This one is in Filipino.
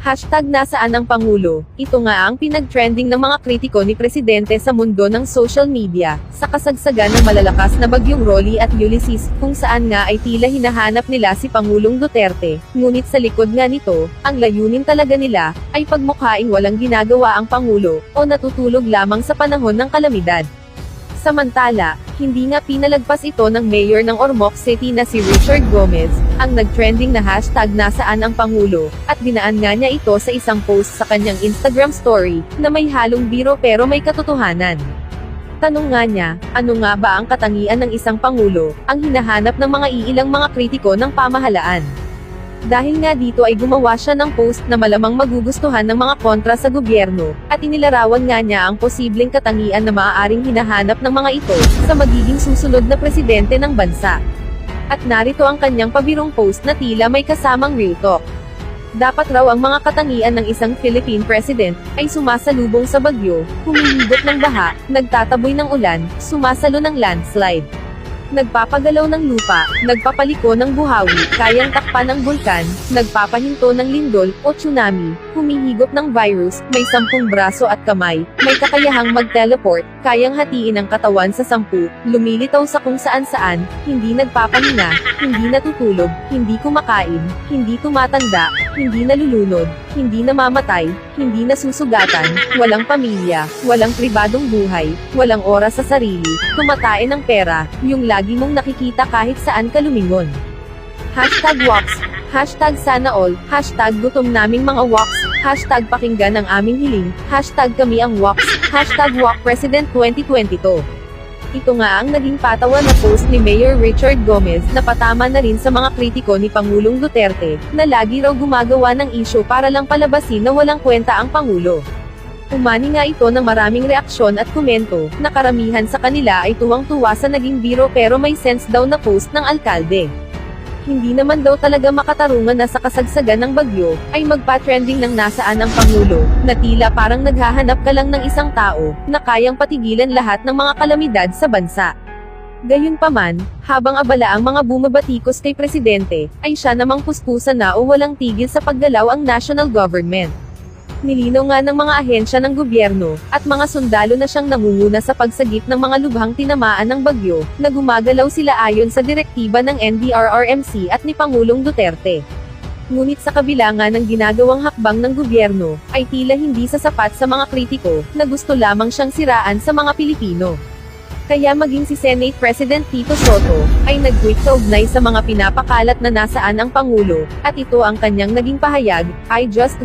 Hashtag nasaan ang Pangulo, ito nga ang pinag-trending ng mga kritiko ni Presidente sa mundo ng social media, sa kasagsagan ng malalakas na bagyong Rolly at Ulysses, kung saan nga ay tila hinahanap nila si Pangulong Duterte, ngunit sa likod nga nito, ang layunin talaga nila, ay pagmukhaing walang ginagawa ang Pangulo, o natutulog lamang sa panahon ng kalamidad. Samantala, hindi nga pinalagpas ito ng mayor ng Ormoc City na si Richard Gomez, ang nag-trending na hashtag nasaan ang Pangulo, at dinaan nga niya ito sa isang post sa kanyang Instagram story, na may halong biro pero may katotohanan. Tanong nga niya, ano nga ba ang katangian ng isang Pangulo, ang hinahanap ng mga iilang mga kritiko ng pamahalaan. Dahil nga dito ay gumawa siya ng post na malamang magugustuhan ng mga kontra sa gobyerno, at inilarawan nga niya ang posibleng katangian na maaaring hinahanap ng mga ito, sa magiging susunod na presidente ng bansa. At narito ang kanyang pabirong post na tila may kasamang real talk. Dapat raw ang mga katangian ng isang Philippine president, ay sumasalubong sa bagyo, humihigot ng baha, nagtataboy ng ulan, sumasalo ng landslide. Nagpapagalaw ng lupa, nagpapaliko ng buhawi, kayang takpan ng bulkan, nagpapahinto ng lindol, o tsunami, humihigop ng virus, may sampung braso at kamay, may kakayahang mag-teleport, kayang hatiin ang katawan sa sampu, lumilitaw sa kung saan saan, hindi nagpapahinga, hindi natutulog, hindi kumakain, hindi tumatanda, hindi nalulunod, hindi namamatay, hindi nasusugatan, walang pamilya, walang pribadong buhay, walang oras sa sarili, tumatain ng pera, yung lagi mong nakikita kahit saan ka lumingon. Hashtag walks, hashtag sana all, hashtag gutom naming mga walks, hashtag pakinggan ang aming hiling, hashtag kami ang walks, hashtag walk president 2022. Ito nga ang naging patawa na post ni Mayor Richard Gomez na patama na rin sa mga kritiko ni Pangulong Duterte, na lagi raw gumagawa ng isyo para lang palabasin na walang kwenta ang Pangulo. Umani nga ito ng maraming reaksyon at komento, na karamihan sa kanila ay tuwang-tuwa sa naging biro pero may sense daw na post ng alkalde. Hindi naman daw talaga makatarungan na sa kasagsagan ng bagyo, ay magpa-trending ng nasaan ang Pangulo, na tila parang naghahanap ka lang ng isang tao, na kayang patigilan lahat ng mga kalamidad sa bansa. Gayunpaman, habang abala ang mga bumabatikos kay Presidente, ay siya namang puspusan na o walang tigil sa paggalaw ang national government. Nilinaw nga ng mga ahensya ng gobyerno, at mga sundalo na siyang nangunguna sa pagsagip ng mga lubhang tinamaan ng bagyo, na gumagalaw sila ayon sa direktiba ng NDRRMC at ni Pangulong Duterte. Ngunit sa kabila nga ng ginagawang hakbang ng gobyerno, ay tila hindi sasapat sa mga kritiko, na gusto lamang siyang siraan sa mga Pilipino. Kaya maging si Senate President Tito Soto, ay nag-tweet kaugnay sa mga pinapakalat na nasaan ang Pangulo, at ito ang kanyang naging pahayag, I just